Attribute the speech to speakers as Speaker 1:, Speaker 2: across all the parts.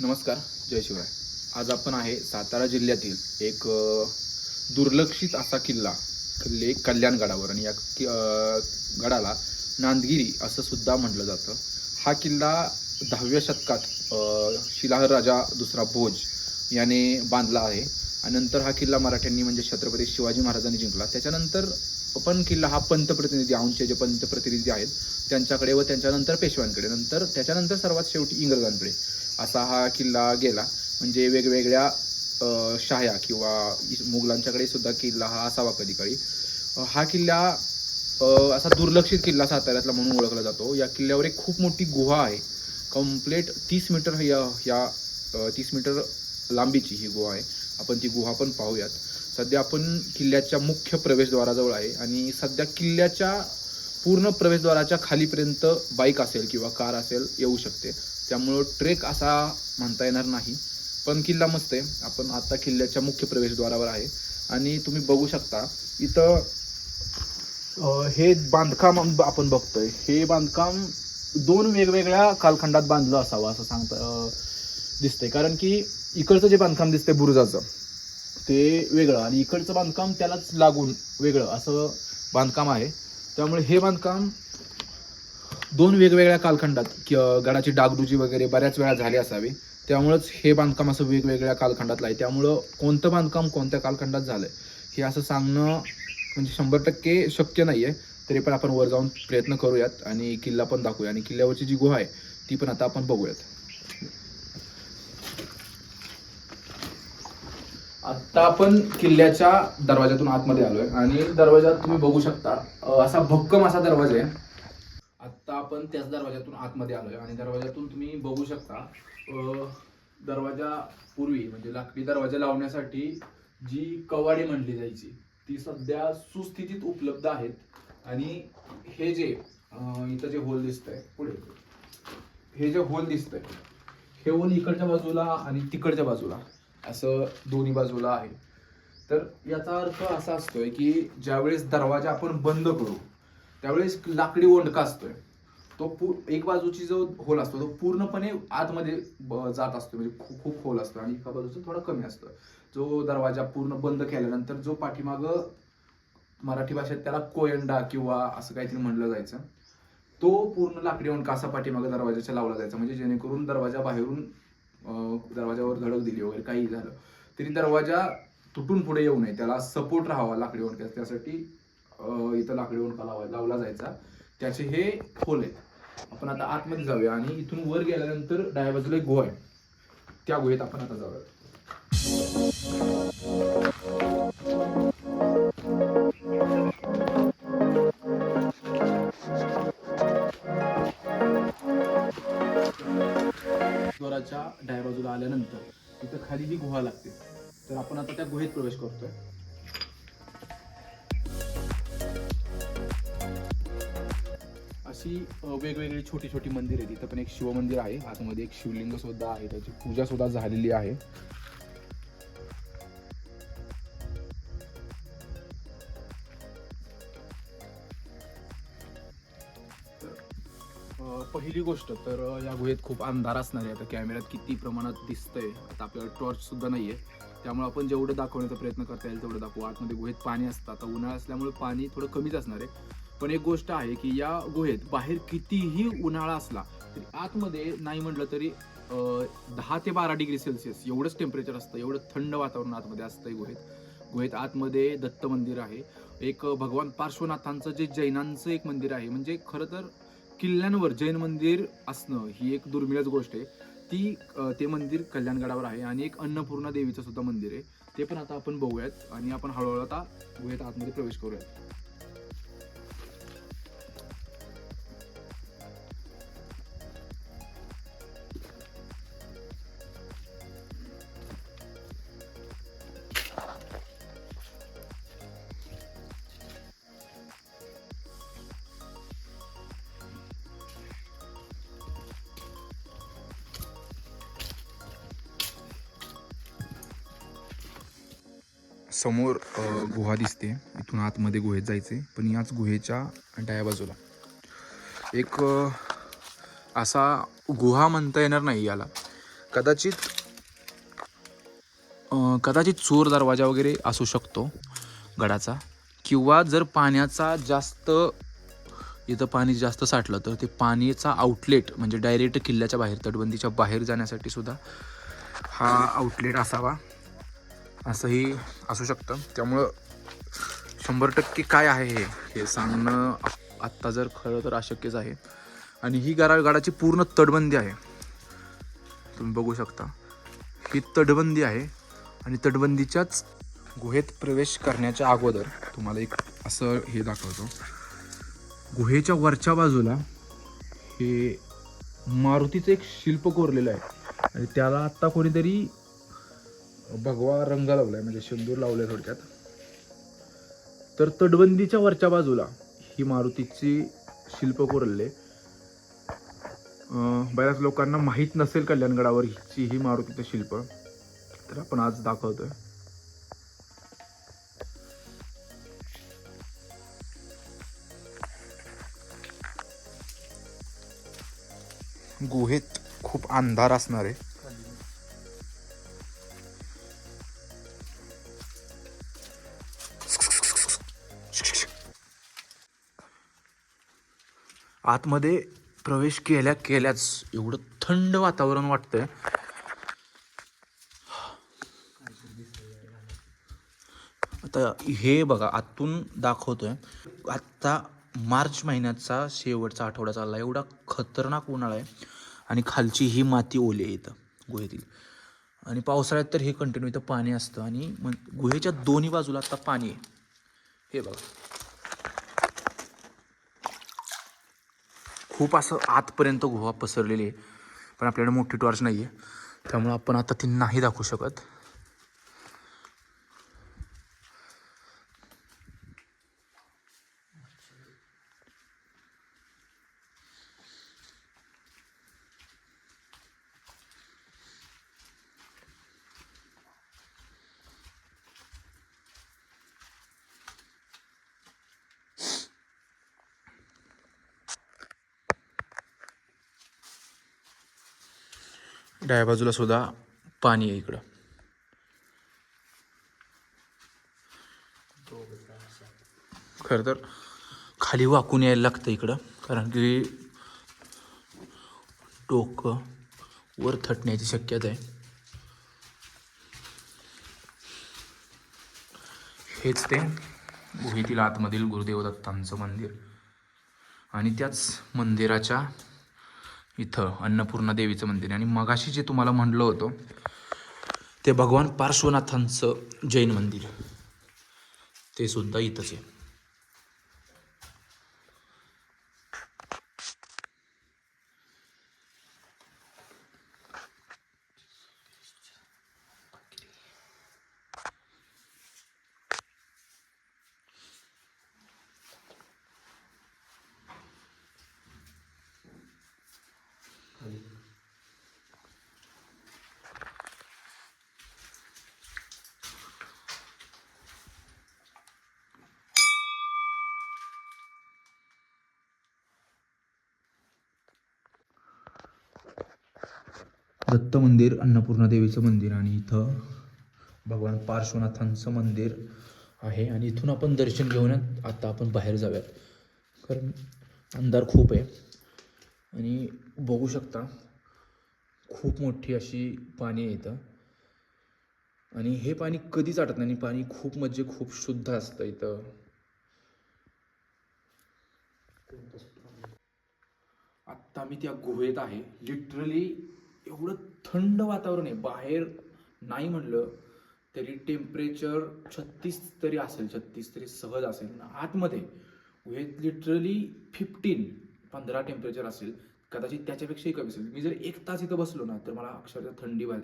Speaker 1: नमस्कार जय शिवराय. आज आपण आहे सातारा जिल्ह्यातील एक दुर्लक्षित असा किल्ला किल्ले कल्याणगडावर आणि या कि गडाला नांदगिरी असं सुद्धा म्हटलं जातं. हा किल्ला दहाव्या शतकात शिलाहर राजा दुसरा भोज याने बांधला आहे. आणि नंतर हा किल्ला मराठ्यांनी म्हणजे छत्रपती शिवाजी महाराजांनी जिंकला. त्याच्यानंतर पण किल्ला हा पंतप्रतिनिधी औंधचे जे पंतप्रतिनिधी आहेत त्यांच्याकडे व त्यांच्यानंतर पेशव्यांकडे नंतर त्याच्यानंतर सर्वात शेवटी इंग्रजांकडे असा हा किल्ला गेला. म्हणजे वेगवेगळ्या शाह्या किंवा मुघलांच्याकडे सुद्धा किल्ला हा असावा कधी काळी हा किल्ला असा दुर्लक्षित किल्ला साताऱ्यातला म्हणून ओळखला जातो. या किल्ल्यावर एक खूप मोठी गुहा आहे. कंप्लीट तीस मीटर या या तीस मीटर लांबीची ही गुहा आहे. आपण ती गुहा पण पाहूयात. सध्या आपण किल्ल्याच्या मुख्य प्रवेशद्वाराजवळ आहे आणि सध्या किल्ल्याच्या पूर्ण प्रवेशद्वाराच्या खालीपर्यंत बाईक असेल किंवा कार असेल येऊ शकते. त्यामुळं ट्रेक असा म्हणता येणार नाही. पण किल्ला मस्त आहे. आपण आता किल्ल्याच्या मुख्य प्रवेशद्वारावर आहे. आणि तुम्ही बघू शकता इथं हे बांधकाम आपण बघतोय. हे बांधकाम दोन वेगवेगळ्या कालखंडात बांधलं असावं असं सांगता दिसतंय. कारण की इकडचं जे बांधकाम दिसतंय बुरुजाचं ते वेगळं. आणि इकडचं बांधकाम त्यालाच लागून वेगळं. असं बांधकाम आहे. त्यामुळे हे बांधकाम दोन वेगवेगळ्या कालखंडात कि गडाची डागडुजी वगैरे बऱ्याच वेळा झाली असावी. त्यामुळंच हे बांधकाम असं वेगवेगळ्या कालखंडातलं आहे. त्यामुळं कोणतं बांधकाम कोणत्या कालखंडात झालंय हे असं सांगणं म्हणजे शंभर टक्के शक्य नाही आहे तरी पण आपण वर जाऊन प्रयत्न करूयात आणि किल्ला पण दाखवूया. आणि किल्ल्यावरची जी गुहा आहे ती पण आता आपण बघूयात. आता आपण किल्ल्याच्या दरवाजातून आतमध्ये आलोय. आणि दरवाजात तुम्ही बघू शकता. असा भक्कम असा दरवाजा आहे. आत्ता आपण त्याच दरवाजातून आतमध्ये आलोय. आणि दरवाजातून तुम्ही बघू शकता दरवाजा पूर्वी म्हणजे लाकडी दरवाजा लावण्यासाठी जी कवाडी म्हणली जायची ती सध्या सुस्थितीत उपलब्ध आहेत. आणि हे जे इथं जे होल दिसतंय पुढे. हे जे होल दिसतंय हे होल इकडच्या बाजूला आणि तिकडच्या बाजूला. असं दोन्ही बाजूला आहे. तर याचा अर्थ असा असतोय की ज्यावेळेस दरवाजा आपण बंद करू त्यावेळेस लाकडी ओंडका असतोय. तो पू एक बाजूची जो होल असतो तो पूर्णपणे आतमध्ये ब- जात असतो म्हणजे खूप खूप खोल असतो आणि एका बाजूचं थोडं कमी असतं. जो दरवाजा पूर्ण बंद केल्यानंतर जो पाठीमागं मराठी भाषेत त्याला कोयंडा किंवा असं काहीतरी म्हणलं जायचं तो पूर्ण लाकडी ओंडका असा पाठीमागं दरवाजाच्या लावला जायचा. म्हणजे जेणेकरून दरवाजा बाहेरून दरवाजावर धडक दिली वगैरे काही झालं. तरी दरवाजा तुटून पुढे येऊ नये. त्याला सपोर्ट राहावा लाकडी ओंडक्या त्यासाठी इथं लाकडी ओंडका लावा लावला जायचा. त्याचे हे खोल आहेत. आपण आता आतमध्ये जाऊया आणि इथून वर गेल्यानंतर डाव्या बाजूला एक गुहा आहे. त्या गुहेत आपण आता जाऊया. द्वाराच्या डाव्या बाजूला आल्यानंतर तिथं खाली जी गुहा लागते तर आपण आता त्या गुहेत प्रवेश करतोय. अशी वेगवेगळी छोटी छोटी मंदिर आहेत. तिथं पण एक शिवमंदिर आहे. आतमध्ये एक शिवलिंग सुद्धा आहे. त्याची पूजा सुद्धा झालेली आहे. दुसरी गोष्ट तर या गुहेत खूप अंधार असणार आहे. आता कॅमेऱ्यात किती प्रमाणात दिसतंय. आता आपल्याला टॉर्च सुद्धा नाहीये. त्यामुळे आपण जेवढं दाखवण्याचा प्रयत्न करता येईल तेवढं दाखवू. आतमध्ये गुहेत पाणी असतं. आता उन्हाळा असल्यामुळे पाणी थोडं कमीच असणार आहे. पण एक गोष्ट आहे की या गुहेत बाहेर कितीही उन्हाळा असला तरी आतमध्ये नाही म्हटलं तरी दहा ते बारा डिग्री सेल्सिअस एवढंच टेम्परेचर असतं. एवढं थंड वातावरण आतमध्ये असतं गुहेत. गुहेत आतमध्ये दत्त मंदिर आहे. एक भगवान पार्श्वनाथांचं जे जैनांचं एक मंदिर आहे म्हणजे खरं तर किल्ल्यांवर जैन मंदिर असणं ही एक दुर्मिळच गोष्ट आहे. ती ते मंदिर कल्याणगडावर आहे आणि एक अन्नपूर्णा देवीचं सुद्धा मंदिर आहे. ते पण आता आपण बघूयात आणि आपण हळूहळू आता गुहेत आतमध्ये प्रवेश करूयात. समोर गुहा दिसते. इथून आतमध्ये गुहेत जायचे. पण याच गुहेच्या डाव्या बाजूला एक असा गुहा म्हणता येणार नाही याला. कदाचित कदाचित चोर दरवाजा वगैरे असू शकतो गडाचा. किंवा जर पाण्याचा जास्त इथं पाणी जास्त साठलं तर ते पाण्याचा आउटलेट म्हणजे डायरेक्ट किल्ल्याच्या बाहेर तटबंदीच्या बाहेर जाण्यासाठी सुद्धा हा आउटलेट असावा. असंही असू शकतं. त्यामुळं शंभर टक्के काय आहे हे? हे सांगणं आत्ता जर खरं तर अशक्यच आहे. आणि ही गारा गाडाची पूर्ण तटबंदी आहे. तुम्ही बघू शकता. ही तटबंदी आहे आणि तटबंदीच्याच गुहेत प्रवेश करण्याच्या अगोदर तुम्हाला एक असं हे दाखवतो. गुहेच्या वरच्या बाजूला हे मारुतीचं एक शिल्प कोरलेलं आहे. आणि त्याला आत्ता कोणीतरी भगवा रंग लावलाय म्हणजे सिंदूर आहे थोडक्यात. तर तटबंदीच्या वरच्या बाजूला ही मारुतीची शिल्प कोरले बऱ्याच लोकांना माहीत नसेल कल्याणगडावर हिची ही मारुतीचं शिल्प. तर आपण आज दाखवतोय. गुहेत खूप अंधार असणार. आहे आतमध्ये प्रवेश केल्या केल्याच एवढं थंड वातावरण वाटतंय. आता हे बघा आतून दाखवतोय. आत्ता मार्च महिन्याचा शेवटचा आठवडा चालला एवढा खतरनाक उन्हाळा आहे. आणि खालची ही माती ओली आहे इथं गुहेतील. आणि पावसाळ्यात तर हे कंटिन्यू इथं पाणी असतं. आणि मग गुहेच्या दोन्ही बाजूला आता पाणी आहे. हे बघा. खूप असं आतपर्यंत गुहा पसरलेली आहे. पण आपल्याकडे मोठी टॉर्च नाही आहे त्यामुळं आपण आता ती नाही दाखवू शकत. डाव्या बाजूला सुद्धा पाणी आहे इकडं. खरं तर खाली वाकून यायला लागतं इकडं कारण की डोकं वर थटण्याची शक्यता आहे. हेच ते गुहेतील आतमधील गुरुदेव दत्तांचं मंदिर. आणि त्याच मंदिराच्या इथं अन्नपूर्णा देवीचं मंदिर आणि मगाशी जे तुम्हाला म्हणलं होतं ते भगवान पार्श्वनाथांचं जैन मंदिर. ते सुद्धा इथंच आहे. दत्त मंदिर अन्नपूर्णा देवीचं मंदिर आणि इथं भगवान पार्श्वनाथांचं मंदिर आहे. आणि इथून आपण दर्शन घेऊन आता आपण बाहेर जाऊयात. कारण अंधार खूप आहे. आणि बघू शकता खूप मोठी अशी पाणी आहे इथं. आणि हे पाणी कधीच आटत नाही. आणि पाणी खूप म्हणजे खूप शुद्ध असतं इथं. आत्ता मी त्या गुहेत आहे. लिटरली एवढं थंड वातावरण आहे. बाहेर नाही म्हणलं तरी टेम्परेचर छत्तीस तरी असेल छत्तीस तरी सहज असेल. ना आतमध्ये गुहेत लिटरली फिफ्टीन पंधरा टेम्परेचर असेल कदाचित त्याच्यापेक्षाही कमी असेल. मी जर एक तास इथं बसलो ना तर मला अक्षरशः थंडी वाज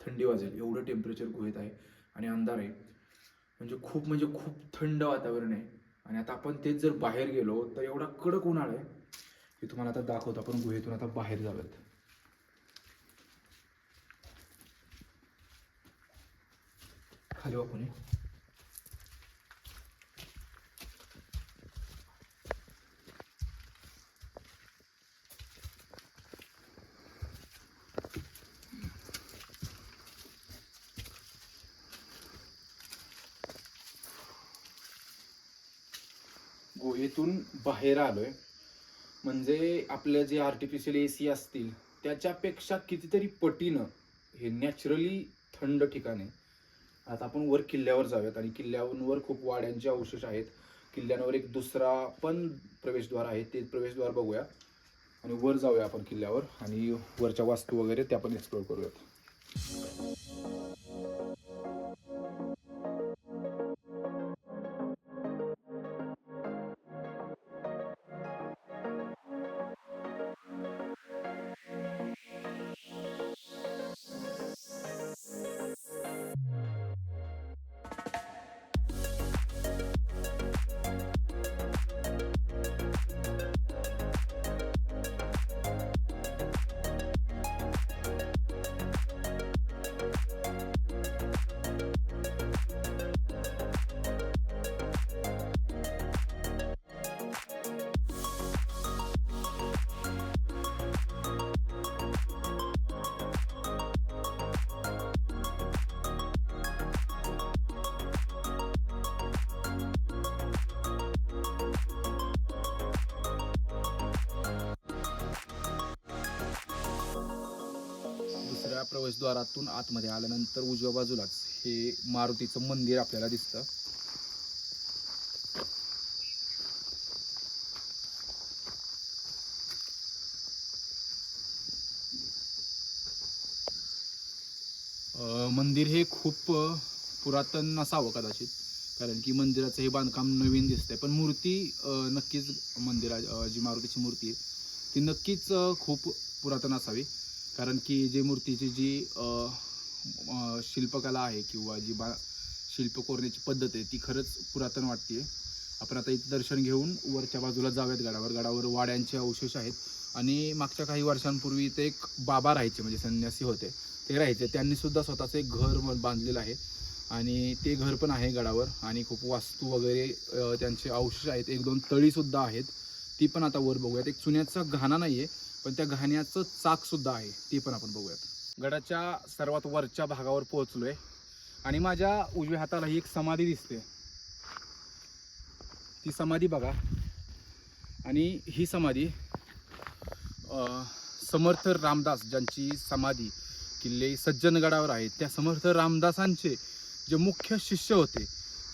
Speaker 1: थंडी वाजेल. एवढं टेम्परेचर गुहेत आहे आणि अंधार आहे. म्हणजे खूप म्हणजे खूप थंड वातावरण आहे. आणि आता आपण तेच जर बाहेर गेलो तर एवढा कडक उन्हाळा आहे की तुम्हाला आता दाखवतो. आपण गुहेतून आता बाहेर जाऊयात. खाली वाकून गुहेतून बाहेर आलोय. म्हणजे आपलं जे आर्टिफिशियल ए सी असतील त्याच्यापेक्षा कितीतरी पटीनं हे नॅचरली थंड ठिकाण आहे. आता आपण वर किल्ल्यावर जाऊयात. आणि किल्ल्यावर खूप वाड्यांचे अवशेष आहेत. किल्ल्यांवर एक दुसरा पण प्रवेशद्वार आहे. ते प्रवेशद्वार बघूया. आणि वर जाऊया आपण किल्ल्यावर. आणि वरच्या वास्तू वगैरे त्या पण एक्सप्लोर करूयात. प्रवेशद्वारातून आतमध्ये आल्यानंतर उजव्या बाजूलाच हे मारुतीचं मंदिर आपल्याला दिसतं. अं, मंदिर हे खूप पुरातन नसावं कदाचित कारण की मंदिराचं हे बांधकाम नवीन दिसतंय. पण मूर्ती नक्कीच मंदिरा जी मारुतीची मूर्ती आहे ती नक्कीच खूप पुरातन असावी. कारण की जे मूर्तीची जी शिल्पकला आहे किंवा जी बा शिल्प कोरण्याची पद्धत आहे ती खरंच पुरातन वाटते आपण आता इथं दर्शन घेऊन वरच्या बाजूला जाऊयात गडावर. गडावर वाड्यांचे अवशेष आहेत. आणि मागच्या काही वर्षांपूर्वी इथे एक बाबा राहायचे म्हणजे संन्यासी होते. ते राहायचे. त्यांनी सुद्धा स्वतःचं एक घर बांधलेलं आहे. आणि ते घर पण आहे गडावर. आणि खूप वास्तू वगैरे त्यांचे अवशेष आहेत. एक दोन तळीसुद्धा आहेत. ती पण आता वर बघूयात. एक चुन्याचा घाणा नाही आहे पण त्या घाण्याचं चाक सुद्धा आहे ते पण आपण बघूयात. गडाच्या सर्वात वरच्या भागावर पोहोचलोय. आणि माझ्या उजव्या हाताला ही एक समाधी दिसते. ती समाधी बघा. आणि ही समाधी समर्थ रामदास ज्यांची समाधी किल्ले सज्जनगडावर आहे त्या समर्थ रामदासांचे जे मुख्य शिष्य होते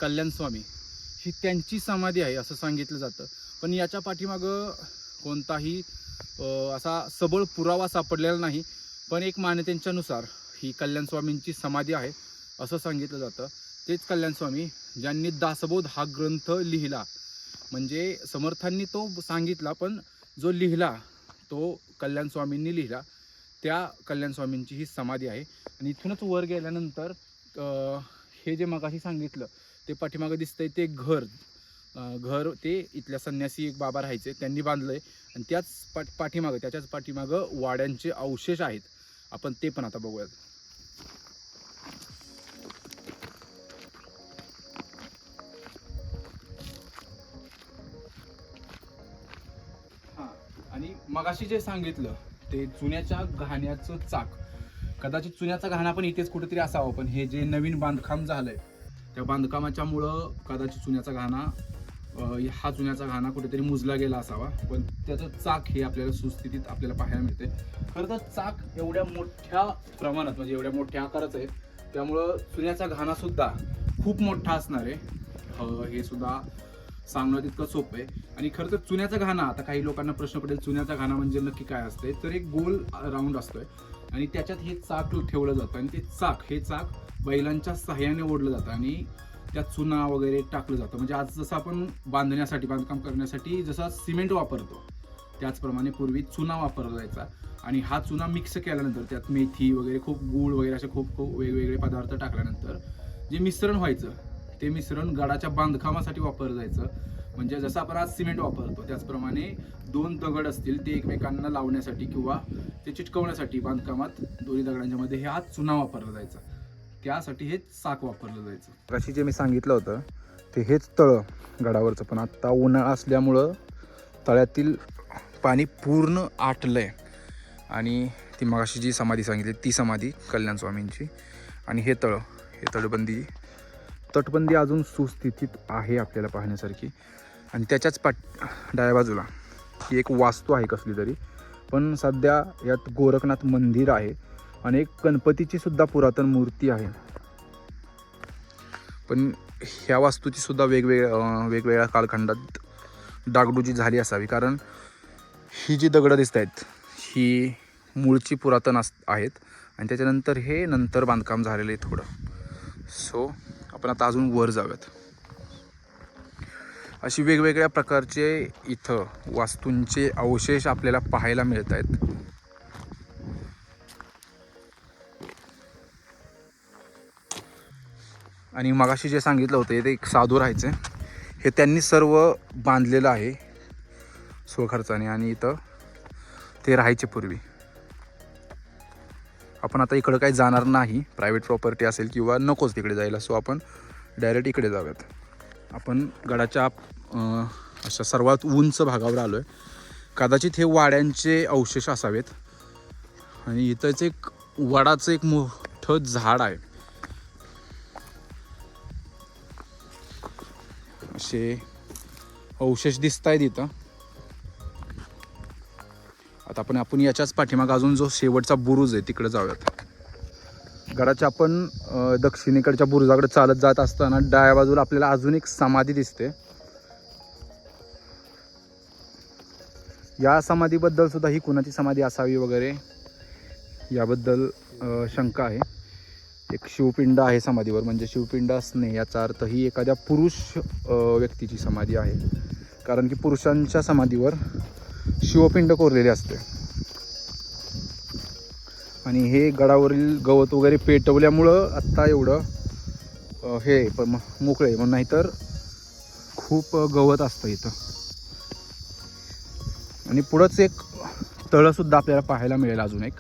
Speaker 1: कल्याण स्वामी ही त्यांची समाधी आहे असं सांगितलं जातं. पण याच्या पाठीमागं कोणताही असा सबळ पुरावा सापडलेला नाही पण एक मान्यतेच्यानुसार ही कल्याण स्वामींची समाधी आहे असं सांगितलं जातं. तेच कल्याण स्वामी ज्यांनी दासबोध हा ग्रंथ लिहिला म्हणजे समर्थांनी तो सांगितला पण जो लिहिला तो कल्याण स्वामींनी लिहिला. त्या कल्याण स्वामींची ही समाधी आहे. आणि इथूनच वर गेल्यानंतर हे जे मगाशी सांगितलं ते पाठीमागं दिसतंय ते घर. घर ते इथल्या संन्यासी एक बाबा राहायचे त्यांनी बांधलंय आणि त्याच पाठ पाठीमागं त्याच्याच पाठीमागं वाड्यांचे अवशेष आहेत. आपण ते पण आता बघूयात. हां आणि मगाशी जे सांगितलं ते चुन्याच्या घाण्याचं चाक. कदाचित चुन्याचा घाणा पण इथेच कुठेतरी असावा पण हे जे नवीन बांधकाम झालंय त्या बांधकामाच्यामुळं कदाचित चुन्याचा घाणा हा जुन्याचा घाणा कुठेतरी मुजला गेला असावा. पण त्याचं चाक हे आपल्याला सुस्थितीत आपल्याला पाहायला मिळते. खरं तर चाक एवढ्या मोठ्या प्रमाणात म्हणजे एवढ्या मोठ्या आकाराचं आहे. त्यामुळं चुन्याचा घाणा सुद्धा खूप मोठा असणार आहे. हे सुद्धा सांगणं तितकं सोपं आहे. आणि खरं तर चुन्याचा घाणा आता काही लोकांना प्रश्न पडेल चुन्याचा घाणा म्हणजे नक्की काय असते तर एक गोल राऊंड असतोय. आणि त्याच्यात हे चाक ठेवलं जातं. आणि ते चाक हे चाक बैलांच्या सहाय्याने ओढलं जातं. आणि त्यात चुना वगैरे टाकलं जातं. म्हणजे आज जसं आपण बांधण्यासाठी बांधकाम करण्यासाठी जसा सिमेंट वापरतो त्याचप्रमाणे पूर्वी चुना वापरला जायचा. आणि हा चुना मिक्स केल्यानंतर त्यात मेथी वगैरे खूप गूळ वगैरे असे खूप खूप वेगवेगळे पदार्थ टाकल्यानंतर जे मिश्रण व्हायचं ते मिश्रण गडाच्या बांधकामासाठी वापरलं जायचं. म्हणजे जसं आपण आज सिमेंट वापरतो त्याचप्रमाणे दोन दगड असतील ते एकमेकांना लावण्यासाठी किंवा ते चिटकवण्यासाठी बांधकामात दोन्ही दगडांच्या मध्ये हे हा चुना वापरला जायचा. त्यासाठी हे चाक वापरलं जायचं. अशी जे मी सांगितलं होतं ते हेच तळं गडावरचं. पण आत्ता उन्हाळा असल्यामुळं तळ्यातील पाणी पूर्ण आटलंय. आणि ती मगाशी जी समाधी सांगितली ती समाधी कल्याण स्वामींची. आणि हे तळं हे तटबंदी तटबंदी अजून सुस्थितीत आहे आपल्याला पाहण्यासारखी. आणि त्याच्याच पाट डाव्या बाजूला ही एक वास्तू आहे कसली तरी. पण सध्या यात गोरखनाथ मंदिर आहे. आणि एक गणपतीची सुद्धा पुरातन मूर्ती आहे. पण ह्या वास्तूची सुद्धा वेगवेगळ्या वेगवेगळ्या कालखंडात डागडुजी झाली असावी. कारण ही जी दगडं दिसत आहेत ही मूळची पुरातन अस आहेत. आणि त्याच्यानंतर हे नंतर बांधकाम झालेलं आहे थोडं. सो आपण आता अजून वर जाऊयात. अशी वेगवेगळ्या प्रकारचे इथं वास्तूंचे अवशेष आपल्याला पाहायला मिळत आहेत. आणि मगाशी जे सांगितलं होतं ते एक साधू राहायचे. हे त्यांनी सर्व बांधलेलं आहे स्वखर्चाने आणि इथं ते राहायचे पूर्वी. आपण आता इकडं काही जाणार नाही प्रायव्हेट प्रॉपर्टी असेल किंवा नकोच तिकडे जायला सो आपण डायरेक्ट इकडे जाऊयात. आपण गडाच्या अशा सर्वात उंच भागावर आलो आहे कदाचित हे वाड्यांचे अवशेष असावेत. आणि इथंच एक वडाचं एक मोठं झाड आहे. असे अवशेष दिसत आहेत इथं. आता आपण आपण याच्याच पाठीमाग अजून जो शेवटचा बुरुज आहे तिकडे जाऊयात. गडाच्या आपण दक्षिणेकडच्या बुरुजाकडे चालत जात असताना डाव्या बाजूला आपल्याला अजून एक समाधी दिसते. या समाधीबद्दल सुद्धा ही कुणाची समाधी असावी वगैरे याबद्दल शंका आहे. एक शिवपिंड आहे समाधीवर म्हणजे शिवपिंड असणे याचा अर्थ ही एखाद्या पुरुष व्यक्तीची समाधी आहे. कारण की पुरुषांच्या समाधीवर शिवपिंड कोरलेले असते. आणि हे गडावरील गवत वगैरे पेटवल्यामुळं आत्ता एवढं हे पण मोकळे आहे. मग नाहीतर खूप गवत असतं इथं. आणि पुढंच एक तळंसुद्धा आपल्याला पाहायला मिळेल अजून एक.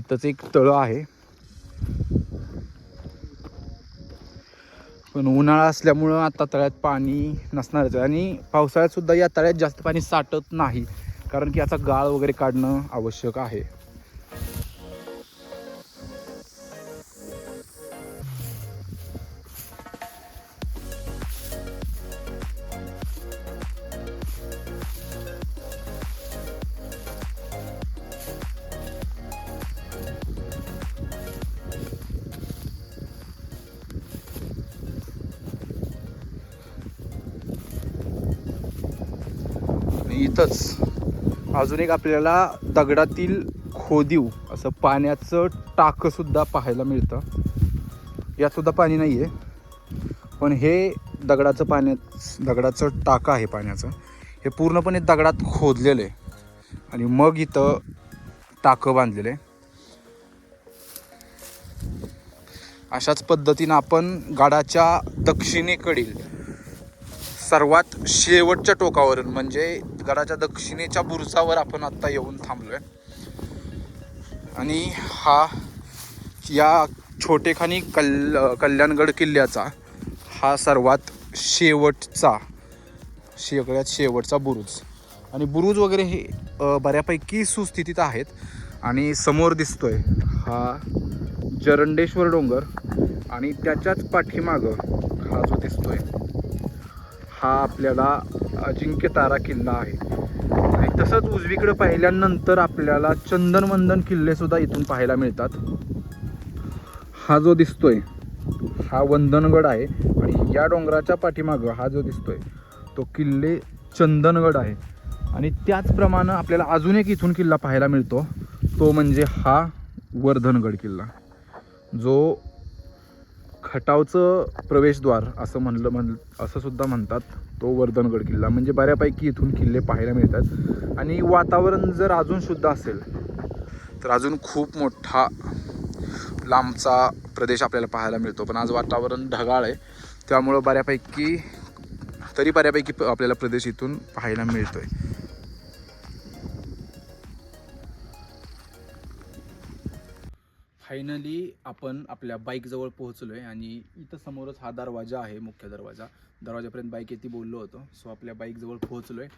Speaker 1: इथंच एक तळं आहे. पण उन्हाळा असल्यामुळं आता तळ्यात पाणी नसणारच आहे. आणि पावसाळ्यात सुद्धा या तळ्यात जास्त पाणी साठत नाही. कारण की याचा गाळ वगैरे काढणं आवश्यक आहे. इथंच. अजून एक आपल्याला दगडातील खोदीव असं पाण्याचं टाकंसुद्धा पाहायला मिळतं. यातसुद्धा पाणी नाही आहे पण हे दगडाचं पाण्यात दगडाचं टाकं आहे पाण्याचं. हे पूर्णपणे दगडात खोदलेलं आहे. आणि मग इथं टाकं बांधलेलं आहे. अशाच पद्धतीनं आपण गडाच्या दक्षिणेकडील सर्वात शेवटच्या टोकावरून म्हणजे गडाच्या दक्षिणेच्या बुरुजावर आपण आत्ता येऊन थांबलोय. आणि हा या छोटेखानी कल कल्याणगड किल्ल्याचा हा सर्वात शेवटचा सगळ्यात शेवटचा बुरुज. आणि बुरुज वगैरे हे बऱ्यापैकी सुस्थितीत आहेत आणि समोर दिसतोय हा जरंडेश्वर डोंगर आणि त्याच्याच पाठीमागं हा जो दिसतोय हा आपल्याला अजिंक्य तारा किल्ला आहे. आणि तसंच उजवीकडे पाहिल्यानंतर आपल्याला चंदनवंदन किल्लेसुद्धा इथून पाहायला मिळतात. हा जो दिसतोय हा वंदनगड आहे. आणि या डोंगराच्या पाठीमागं हा जो दिसतोय तो किल्ले चंदनगड आहे. आणि त्याचप्रमाणे आपल्याला अजून एक इथून किल्ला पाहायला मिळतो. तो म्हणजे हा वर्धनगड किल्ला जो खटावचं प्रवेशद्वार असं म्हणलं म्हण असं सुद्धा म्हणतात. तो वर्धनगड किल्ला. म्हणजे बऱ्यापैकी इथून किल्ले पाहायला मिळतात. आणि वातावरण जर अजून शुद्ध असेल तर अजून खूप मोठा लांबचा प्रदेश आपल्याला पाहायला मिळतो. पण आज वातावरण ढगाळ आहे. त्यामुळं बऱ्यापैकी तरी बऱ्यापैकी प- आपल्याला प्रदेश इथून पाहायला मिळतो आहे फायनली आपण आपल्या बाईकजवळ पोहोचलो आहे आणि इथं समोरच हा दरवाजा आहे मुख्य दरवाजा. दरवाजापर्यंत बाईक येते बोललो होतो. सो आपल्या बाईकजवळ पोहोचलो आहे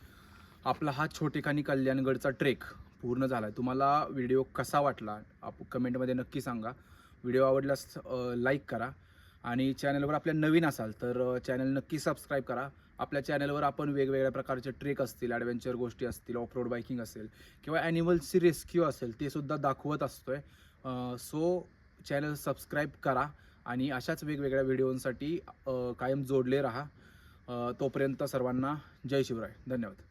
Speaker 1: आपला हा छोटेखानी कल्याणगडचा ट्रेक पूर्ण झाला आहे तुम्हाला व्हिडिओ कसा वाटला? आप कमेंटमध्ये नक्की सांगा. व्हिडिओ आवडल्यास लाईक करा. आणि चॅनलवर आपल्या नवीन असाल तर चॅनल नक्की सबस्क्राईब करा. आपल्या चॅनलवर आपण वेगवेगळ्या प्रकारचे ट्रेक असतील ॲडव्हेंचर गोष्टी असतील ऑफ रोड बाईकिंग असेल किंवा ॲनिमल्सची रेस्क्यू असेल ते सुद्धा दाखवत आहे सो चॅनल सबस्क्राईब करा आणि अशाच वेगवेगळ्या व्हिडिओंसाठी कायम जोडले राहा. तोपर्यंत सर्वांना जय शिवराय. धन्यवाद.